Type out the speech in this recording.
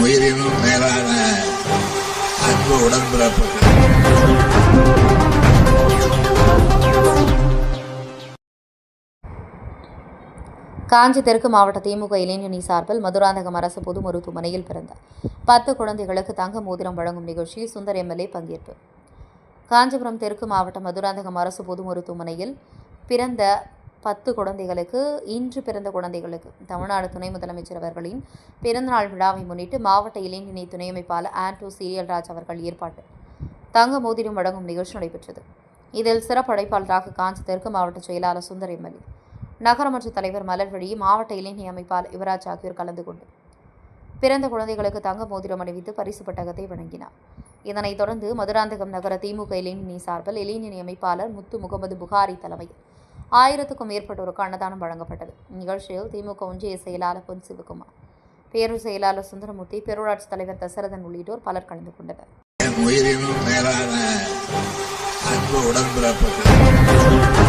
உயிரினும் மேலான அன்பு உடன்பிறப்புகள். காஞ்சி தெற்கு மாவட்ட திமுக இளைஞனி சார்பில் மதுராந்தகம் அரசு பொது மருத்துவமனையில் பிறந்த பத்து குழந்தைகளுக்கு தங்க மோதிரம் வழங்கும் நிகழ்ச்சியில் சுந்தர் எம்எல்ஏ பங்கேற்பு. காஞ்சிபுரம் தெற்கு மாவட்ட மதுராந்தகம் அரசு பொது மருத்துவமனையில் பிறந்த பத்து குழந்தைகளுக்கு இன்று பிறந்த குழந்தைகளுக்கு தமிழ்நாடு துணை முதலமைச்சர் அவர்களின் பிறந்தநாள் விழாவை முன்னிட்டு மாவட்ட இளைஞணி துணை அமைப்பாளர் ஆண்டோ சீரியல்ராஜ் அவர்கள் ஏற்பாட்டு தங்க மோதிரம் வழங்கும் நிகழ்ச்சி நடைபெற்றது. இதில் சிறப்பு அழைப்பாளராக காஞ்சி தெற்கு மாவட்ட செயலாளர் சுந்தர் எம்எல்ஏ நகரமன்ற தலைவர் மலர்வழி மாவட்ட இளைஞர் அமைப்பாளர் யுவராஜ் ஆகியோர் கலந்து கொண்டு பிறந்த குழந்தைகளுக்கு தங்க மோதிரம் அணிவித்து பரிசு பட்டகத்தை வழங்கினார். இதனைத் தொடர்ந்து மதுராந்தகம் நகர திமுக இளைஞனி சார்பில் இளைஞரணி அமைப்பாளர் முத்து முகமது புகாரி தலைமையில் ஆயிரத்துக்கும் மேற்பட்டோருக்கு அன்னதானம் வழங்கப்பட்டது. நிகழ்ச்சியில் திமுக ஒன்றிய செயலாளர் பொன் சிவகுமார் பேரூர் செயலாளர் சுந்தரமூர்த்தி பேரூராட்சி தலைவர் தசரதன் உள்ளிட்டோர் பலர் கலந்து கொண்டனர். உயிரினும் மேலான அன்பு உடன்பிறப்புகள்